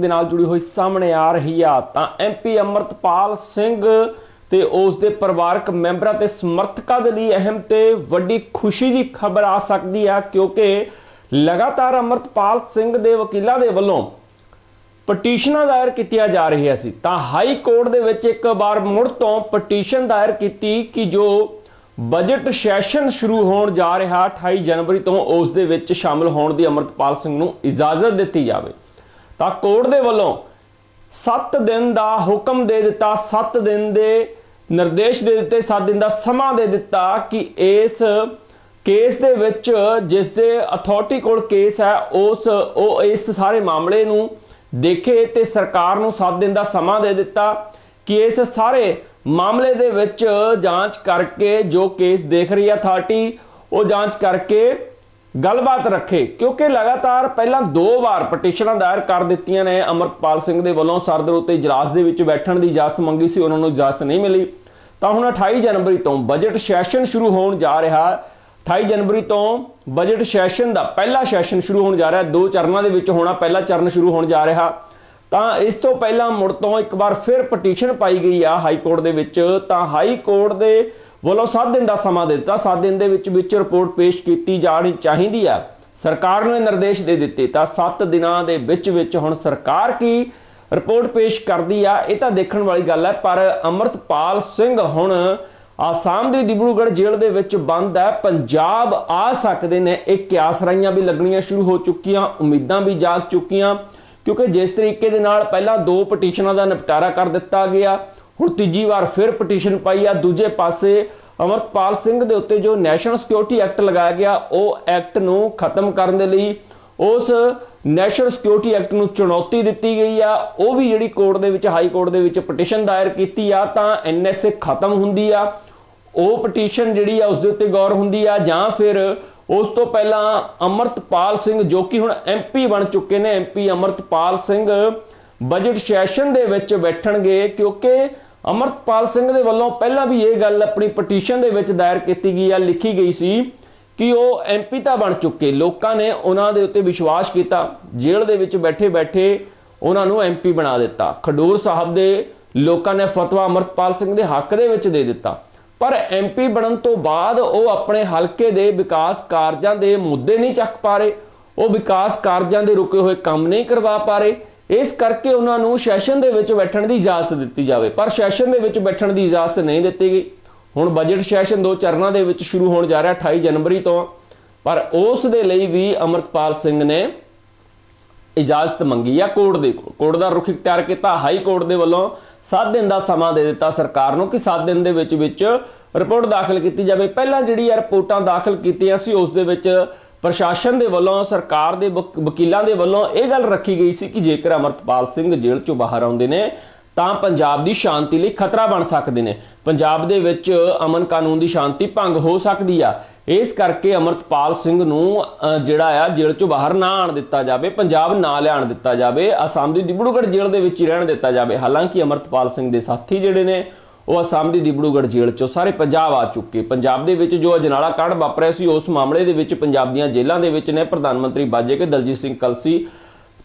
ਦੇ ਨਾਲ ਜੁੜੀ ਹੋਈ ਸਾਹਮਣੇ ਆ ਰਹੀ ਆ, ਤਾਂ ਐਮਪੀ ਅਮਰਤਪਾਲ ਸਿੰਘ ਤੇ ਉਸ ਦੇ ਪਰਿਵਾਰਕ ਮੈਂਬਰਾਂ ਤੇ ਸਮਰਥਕਾਂ ਦੇ ਲਈ ਅਹਿਮ ਤੇ ਵੱਡੀ ਖੁਸ਼ੀ ਦੀ ਖਬਰ ਆ ਸਕਦੀ ਆ, ਕਿਉਂਕਿ ਲਗਾਤਾਰ ਅਮਰਤਪਾਲ ਸਿੰਘ ਦੇ ਵਕੀਲਾਂ ਦੇ ਵੱਲੋਂ ਪਟੀਸ਼ਨਾਂ ਦਾਇਰ ਕੀਤੀਆਂ ਜਾ ਰਹੀਆਂ ਸੀ। ਤਾਂ ਹਾਈ ਕੋਰਟ ਦੇ ਵਿੱਚ ਇੱਕ ਵਾਰ ਮੁੜ ਤੋਂ ਪਟੀਸ਼ਨ ਦਾਇਰ ਕੀਤੀ ਕਿ ਜੋ ਬਜਟ ਸੈਸ਼ਨ ਸ਼ੁਰੂ ਹੋਣ ਜਾ ਰਿਹਾ 28 ਜਨਵਰੀ ਤੋਂ ਉਸ ਦੇ ਵਿੱਚ ਸ਼ਾਮਲ ਹੋਣ ਦੀ ਅਮਰਤਪਾਲ ਸਿੰਘ ਨੂੰ ਇਜਾਜ਼ਤ ਦਿੱਤੀ ਜਾਵੇ। ਤਾਂ ਕੋਰਟ ਦੇ ਵੱਲੋਂ 7 ਦਿਨ ਦਾ ਹੁਕਮ ਦੇ ਦਿੱਤਾ 7 ਦਿਨ ਦੇ ਨਿਰਦੇਸ਼ ਦੇ ਦਿੱਤੇ 7 ਦਿਨ ਦਾ ਸਮਾਂ ਦੇ ਦਿੱਤਾ ਕਿ ਇਸ ਕੇਸ ਦੇ ਵਿੱਚ ਜਿਸ ਦੇ ਅਥਾਰਟੀ ਕੋਲ ਕੇਸ ਹੈ, ਉਸ, ਉਹ ਇਸ ਸਾਰੇ ਮਾਮਲੇ ਨੂੰ ਦੇਖੇ ਤੇ ਸਰਕਾਰ ਨੂੰ 7 ਦਿਨ ਦਾ ਸਮਾਂ ਦੇ ਦਿੱਤਾ ਕਿ ਇਸ ਸਾਰੇ ਮਾਮਲੇ ਦੇ ਵਿੱਚ ਜਾਂਚ ਕਰਕੇ ਜੋ ਕੇਸ ਦੇਖ ਰਹੀ ਹੈ ਅਥਾਰਟੀ ਉਹ ਜਾਂਚ ਕਰਕੇ ਗੱਲਬਾਤ ਰੱਖੇ, ਕਿਉਂਕਿ ਲਗਾਤਾਰ ਪਹਿਲਾਂ ਦੋ ਵਾਰ ਪਟੀਸ਼ਨਾਂ ਦਾਇਰ ਕਰ ਦਿੱਤੀਆਂ ਨੇ। ਅਮਰਪਾਲ ਸਿੰਘ ਦੇ ਵੱਲੋਂ ਸਰਦਰ ਉੱਤੇ ਇਜਲਾਸ ਦੇ ਵਿੱਚ ਬੈਠਣ ਦੀ ਇਜਾਜ਼ਤ ਮੰਗੀ ਸੀ, ਉਹਨਾਂ ਨੂੰ ਇਜਾਜ਼ਤ ਨਹੀਂ ਮਿਲੀ। ਤਾਂ ਹੁਣ 28 ਜਨਵਰੀ ਤੋਂ ਬਜਟ ਸੈਸ਼ਨ ਸ਼ੁਰੂ ਹੋਣ ਜਾ ਰਿਹਾ। 28 ਜਨਵਰੀ ਤੋਂ ਬਜਟ ਸੈਸ਼ਨ ਦਾ ਪਹਿਲਾ ਸੈਸ਼ਨ ਸ਼ੁਰੂ ਹੋਣ ਜਾ ਰਿਹਾ। ਦੋ ਚਰਨਾਂ ਦੇ ਵਿੱਚ ਹੋਣਾ ਪਹਿਲਾ ਚਰਨ ਸ਼ੁਰੂ ਹੋਣ ਜਾ ਰਿਹਾ। ਤਾਂ ਇਸ ਤੋਂ ਪਹਿਲਾਂ ਮੁੜ ਤੋਂ ਇੱਕ ਵਾਰ ਫਿਰ ਪਟੀਸ਼ਨ ਪਾਈ ਗਈ ਆ ਹਾਈ ਕੋਰਟ ਦੇ ਵਿੱਚ। ਤਾਂ ਹਾਈ ਕੋਰਟ ਦੇ ਵੱਲੋਂ 7 ਦਿਨ ਦਾ ਸਮਾਂ ਦੇ ਦਿੱਤਾ। 7 ਦਿਨ ਦੇ ਵਿੱਚ ਵਿੱਚ ਰਿਪੋਰਟ ਪੇਸ਼ ਕੀਤੀ ਜਾਣੀ ਚਾਹੀਦੀ ਆ। ਸਰਕਾਰ ਨੂੰ ਇਹ ਨਿਰਦੇਸ਼ ਦੇ ਦਿੱਤੇ ਤਾਂ 7 ਦਿਨਾਂ ਦੇ ਵਿੱਚ ਵਿੱਚ ਹੁਣ ਸਰਕਾਰ ਕੀ ਰਿਪੋਰਟ ਪੇਸ਼ ਕਰਦੀ ਆ, ਇਹ ਤਾਂ ਦੇਖਣ ਵਾਲੀ ਗੱਲ ਹੈ ਪਰ ਅਮਰਤਪਾਲ ਸਿੰਘ ਹੁਣ ਆਸਾਮ ਦੀ ਦਿਬਰੂਗੜ੍ਹ ਜੇਲ੍ਹ ਦੇ ਵਿੱਚ ਬੰਦ ਹੈ ਪੰਜਾਬ ਆ ਸਕਦੇ ਨੇ। ਇਹ ਕਿਆਸ ਰਾਈਆਂ ਵੀ ਲੱਗਣੀਆਂ ਸ਼ੁਰੂ ਹੋ ਚੁੱਕੀਆਂ, ਉਮੀਦਾਂ ਵੀ ਜਾਗ ਚੁੱਕੀਆਂ। ਕਿਉਂਕਿ ਜਿਸ ਤਰੀਕੇ ਦੇ ਨਾਲ ਪਹਿਲਾਂ ਦੋ ਪਟੀਸ਼ਨਾਂ ਦਾ ਨਿਪਟਾਰਾ ਕਰ ਦਿੱਤਾ ਗਿਆ ਹੁਣ ਤੀਜੀ ਵਾਰ ਫਿਰ ਪਟੀਸ਼ਨ ਪਾਈ ਆ। ਦੂਜੇ ਪਾਸੇ ਅਮਰਪਾਲ ਸਿੰਘ ਦੇ ਉੱਤੇ ਜੋ ਨੈਸ਼ਨਲ ਸਿਕਿਉਰਿਟੀ ਐਕਟ ਲਗਾਇਆ ਗਿਆ, ਉਹ ਐਕਟ ਨੂੰ ਖਤਮ ਕਰਨ ਦੇ ਲਈ ਉਸ ਨੈਸ਼ਨਲ ਸਿਕਿਉਰਿਟੀ ਐਕਟ ਨੂੰ ਚੁਣੌਤੀ ਦਿੱਤੀ ਗਈ ਆ। ਉਹ ਵੀ ਜਿਹੜੀ ਕੋਰਟ ਦੇ ਵਿੱਚ, ਹਾਈ ਕੋਰਟ ਦੇ ਵਿੱਚ ਪਟੀਸ਼ਨ ਦਾਇਰ ਕੀਤੀ ਆ, ਤਾਂ ਐਨਐਸਏ ਖਤਮ ਹੁੰਦੀ ਆ। ਉਹ ਪਟੀਸ਼ਨ ਜਿਹੜੀ ਆ, ਉਸ ਦੇ ਉੱਤੇ ਗੌਰ ਹੁੰਦੀ ਆ। ਜਾਂ ਫਿਰ ਉਸ ਤੋਂ ਪਹਿਲਾਂ ਅਮਰਤਪਾਲ ਸਿੰਘ, ਜੋ ਕਿ ਹੁਣ ਐਮਪੀ ਬਣ ਚੁੱਕੇ ਨੇ MP Amritpal Singh budget session ਦੇ ਵਿੱਚ ਬੈਠਣਗੇ ਕਿਉਂਕਿ ਅਮਰਤਪਾਲ ਸਿੰਘ ਦੇ ਵੱਲੋਂ ਪਹਿਲਾਂ ਵੀ ਇਹ ਗੱਲ ਆਪਣੀ ਪਟੀਸ਼ਨ ਦੇ ਵਿੱਚ ਦਾਇਰ ਕੀਤੀ ਗਈ ਆ, ਲਿਖੀ ਗਈ ਸੀ ਕਿ ਉਹ ਐਮਪੀ ਤਾਂ ਬਣ ਚੁੱਕੇ। ਲੋਕਾਂ ਨੇ ਉਹਨਾਂ ਦੇ ਉੱਤੇ ਵਿਸ਼ਵਾਸ ਕੀਤਾ, ਜੇਲ੍ਹ ਦੇ ਵਿੱਚ ਬੈਠੇ ਬੈਠੇ ਉਹਨਾਂ ਨੂੰ ਐਮਪੀ ਬਣਾ ਦਿੱਤਾ। ਖਡੂਰ ਸਾਹਿਬ ਦੇ ਲੋਕਾਂ ਨੇ ਫਤਵਾ ਅਮਰਤਪਾਲ ਸਿੰਘ ਦੇ ਹੱਕ ਦੇ ਵਿੱਚ ਦੇ ਦਿੱਤਾ। ਪਰ ਐਮਪੀ ਬਣਨ ਤੋਂ ਬਾਅਦ ਉਹ ਆਪਣੇ ਹਲਕੇ ਦੇ ਵਿਕਾਸ ਕਾਰਜਾਂ ਦੇ ਮੁੱਦੇ ਨਹੀਂ ਚੱਕ ਪਾ ਰਹੇ, ਉਹ ਵਿਕਾਸ ਕਾਰਜਾਂ ਦੇ ਰੁਕੇ ਹੋਏ ਕੰਮ ਨਹੀਂ ਕਰਵਾ ਪਾ ਰਹੇ। ਇਸ ਕਰਕੇ ਉਹਨਾਂ ਨੂੰ ਸੈਸ਼ਨ ਦੇ ਵਿੱਚ ਬੈਠਣ ਦੀ ਇਜਾਜ਼ਤ ਦਿੱਤੀ ਜਾਵੇ। ਪਰ ਸੈਸ਼ਨ ਦੇ ਵਿੱਚ ਬੈਠਣ ਦੀ ਇਜਾਜ਼ਤ ਨਹੀਂ ਦਿੱਤੀ ਗਈ। ਹੁਣ ਬਜਟ ਸੈਸ਼ਨ ਦੋ ਚਰਨਾਂ ਦੇ ਵਿੱਚ ਸ਼ੁਰੂ ਹੋਣ ਜਾ ਰਿਹਾ 28 ਜਨਵਰੀ ਤੋਂ। ਪਰ ਉਸ ਦੇ ਲਈ ਵੀ ਅਮਰਤਪਾਲ ਸਿੰਘ ਨੇ ਇਜਾਜ਼ਤ ਮੰਗੀ ਆ ਕੋਰਟ ਦੇ। ਕੋਲ ਕੋਰਟ ਦਾ ਰੁਖ ਇਖਤਿਆਰ ਕੀਤਾ। ਹਾਈ ਕੋਰਟ ਦੇ ਵੱਲੋਂ 7 ਦਿਨ ਦਾ ਸਮਾਂ ਦੇ ਦਿੱਤਾ ਸਰਕਾਰ ਨੂੰ ਕਿ 7 ਦਿਨ ਦੇ ਵਿੱਚ ਵਿੱਚ ਰਿਪੋਰਟ ਦਾਖਲ ਕੀਤੀ ਜਾਵੇ। ਪਹਿਲਾਂ ਜਿਹੜੀ ਰਿਪੋਰਟਾਂ ਦਾਖਲ ਕੀਤੀਆਂ ਸੀ, ਉਸ ਦੇ ਵਿੱਚ ਪ੍ਰਸ਼ਾਸਨ ਦੇ ਵੱਲੋਂ, ਸਰਕਾਰ ਦੇ ਵਕ- ਵਕੀਲਾਂ ਦੇ ਵੱਲੋਂ ਇਹ ਗੱਲ ਰੱਖੀ ਗਈ ਸੀ ਕਿ ਜੇਕਰ ਅਮਰਤਪਾਲ ਸਿੰਘ ਜੇਲ੍ਹ ਚੋਂ ਬਾਹਰ ਆਉਂਦੇ ਨੇ, ਤਾਂ ਪੰਜਾਬ ਦੀ ਸ਼ਾਂਤੀ ਲਈ ਖਤਰਾ ਬਣ ਸਕਦੇ ਨੇ। ਪੰਜਾਬ ਦੇ ਵਿੱਚ ਅਮਨ ਕਾਨੂੰਨ ਦੀ ਸ਼ਾਂਤੀ ਭੰਗ ਹੋ ਸਕਦੀ ਆ। ਇਸ ਕਰਕੇ ਅਮਰਤਪਾਲ ਸਿੰਘ ਨੂੰ ਜਿਹੜਾ ਆ, ਜੇਲ੍ਹ ਚੋਂ ਬਾਹਰ ਨਾ ਆਣ ਦਿੱਤਾ ਜਾਵੇ, ਪੰਜਾਬ ਨਾ ਲਿਆਣ ਦਿੱਤਾ ਜਾਵੇ। ਅਸਾਮ ਦੀ ਦਿਬੜੂਗੜ੍ਹ ਜੇਲ੍ਹ ਦੇ ਵਿੱਚ ਹੀ ਰਹਿਣ ਦਿੱਤਾ ਜਾਵੇ। ਹਾਲਾਂਕਿ ਅਮਰਤਪਾਲ ਸਿੰਘ ਦੇ ਸਾਥੀ ਜਿਹੜੇ ਨੇ ਉਹ ਅਸਾਮ ਦੀ ਦਿਬੜੂਗੜ੍ਹ ਜੇਲ੍ਹ ਚੋਂ ਸਾਰੇ ਪੰਜਾਬ ਆ ਚੁੱਕੇ। ਪੰਜਾਬ ਦੇ ਵਿੱਚ ਜੋ ਅਜਨਾਲਾ ਕਾਂਡ ਵਾਪਰਿਆ ਸੀ, ਉਸ ਮਾਮਲੇ ਦੇ ਵਿੱਚ ਪੰਜਾਬ ਦੀਆਂ ਜੇਲ੍ਹਾਂ ਦੇ ਵਿੱਚ ਨੇ ਪ੍ਰਧਾਨ ਮੰਤਰੀ ਬਾਜੇ ਕੇ ਦਲਜੀਤ ਸਿੰਘ ਕਲਸੀ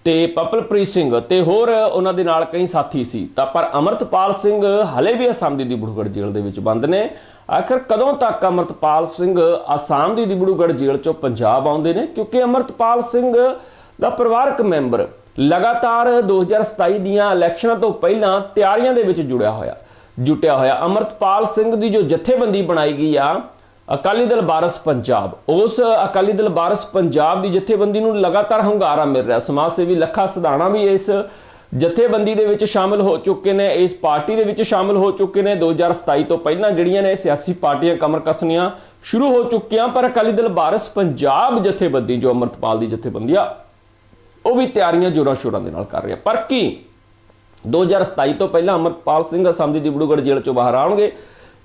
ਤੇ ਪਪਲਪ੍ਰੀਤ ਸਿੰਘ ਤੇ ਹੋਰ ਉਹਨਾਂ ਦੇ ਨਾਲ ਕਈ ਸਾਥੀ ਸੀ। ਤਾਂ ਪਰ ਅਮਰਤਪਾਲ ਸਿੰਘ ਹਲੇ ਵੀ ਅਸਾਮ ਦੀ ਦਿਬੜੂਗੜ੍ਹ ਜੇਲ੍ਹ ਦੇ ਵਿੱਚ ਬੰਦ ਨੇ। ਆਖਰ ਕਦੋਂ ਤੱਕ ਅਮਰਤਪਾਲ ਸਿੰਘ ਅਸਾਮ ਦੀ ਦਿਬੜੂਗੜ੍ਹ ਜੇਲ੍ਹ ਚੋਂ ਪੰਜਾਬ ਆਉਂਦੇ ਨੇ? ਕਿਉਂਕਿ ਅਮਰਤਪਾਲ ਸਿੰਘ ਦਾ ਪਰਿਵਾਰਕ ਮੈਂਬਰ ਲਗਾਤਾਰ 2027 ਦੀਆਂ ਇਲੈਕਸ਼ਨਾਂ ਤੋਂ ਪਹਿਲਾਂ ਤਿਆਰੀਆਂ ਦੇ ਵਿੱਚ ਜੁੜਿਆ ਹੋਇਆ। ਜੁਟਿਆ ਹੋਇਆ। ਅਮਰਤਪਾਲ ਸਿੰਘ ਦੀ ਜੋ ਜਥੇਬੰਦੀ ਬਣਾਈ ਗਈ ਆ, ਅਕਾਲੀ ਦਲ ਬਾਰਸ ਪੰਜਾਬ, ਉਸ ਅਕਾਲੀ ਦਲ ਬਾਰਸ ਪੰਜਾਬ ਦੀ ਜਥੇਬੰਦੀ ਨੂੰ ਲਗਾਤਾਰ ਹੰਗਾਰਾ ਮਿਲ ਰਿਹਾ। ਸਮਾਜ ਸੇਵੀ ਲੱਖਾ ਸਧਾਣਾ ਵੀ ਇਸ ਜਥੇਬੰਦੀ ਦੇ ਵਿੱਚ ਸ਼ਾਮਲ ਹੋ ਚੁੱਕੇ ਨੇ, ਇਸ ਪਾਰਟੀ ਦੇ ਵਿੱਚ ਸ਼ਾਮਲ ਹੋ ਚੁੱਕੇ ਨੇ। 2027 ਤੋਂ ਪਹਿਲਾਂ ਜਿਹੜੀਆਂ ਨੇ ਸਿਆਸੀ ਪਾਰਟੀਆਂ ਕਮਰ ਕੱਸਣੀਆਂ ਸ਼ੁਰੂ ਹੋ ਚੁੱਕੀਆਂ, ਪਰ ਅਕਾਲੀ ਦਲ ਬਾਰਸ ਪੰਜਾਬ ਜਥੇਬੰਦੀ, ਜੋ ਅਮਰਤਪਾਲ ਦੀ ਜਥੇਬੰਦੀ ਆ, ਉਹ ਵੀ ਤਿਆਰੀਆਂ ਜੋਰਾਂ ਸ਼ੋਰਾਂ ਦੇ ਨਾਲ ਕਰ ਰਿਹਾ। ਪਰ ਕੀ 2027 ਤੋਂ ਪਹਿਲਾਂ ਅਮਰਪਾਲ ਸਿੰਘ ਅਸਾਮ ਦੀ ਦਿਬੜੂਗੜ੍ਹ ਜੇਲ੍ਹ ਚੋਂ ਬਾਹਰ ਆਉਣਗੇ।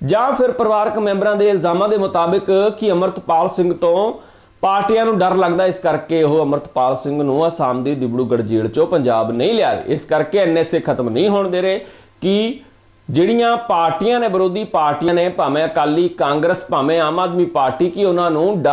ਜਾਂ ਫਿਰ ਪਰਿਵਾਰਕ ਮੈਂਬਰਾਂ ਦੇ ਇਲਜ਼ਾਮਾਂ ਦੇ ਮੁਤਾਬਿਕ ਕਿ ਅਮਰਤਪਾਲ ਸਿੰਘ ਤੋਂ ਪਾਰਟੀਆਂ ਨੂੰ ਡਰ ਲੱਗਦਾ ਇਸ ਕਰਕੇ ਉਹ ਅਮਰਤਪਾਲ ਸਿੰਘ ਨੂੰ ਅਸਾਮ ਦੀ ਦਿਬੜੂਗੜ੍ਹ ਜੇਲ੍ਹ ਚੋਂ ਪੰਜਾਬ ਨਹੀਂ ਲਿਆ ਇਸ ਕਰਕੇ ਐਨਐਸਏ ਖਤਮ ਨਹੀਂ ਹੋਣ ਦੇ ਰਹੇ ਕਿ ਜਿਹੜੀਆਂ ਪਾਰਟੀਆਂ ਨੇ ਵਿਰੋਧੀ ਪਾਰਟੀਆਂ ਨੇ, ਭਾਵੇਂ ਅਕਾਲੀ ਕਾਂਗਰਸ, ਭਾਵੇਂ ਆਮ ਆਦਮੀ ਪਾਰਟੀ, ਕੀ ਉਹਨਾਂ ਨੂੰ ਡਰ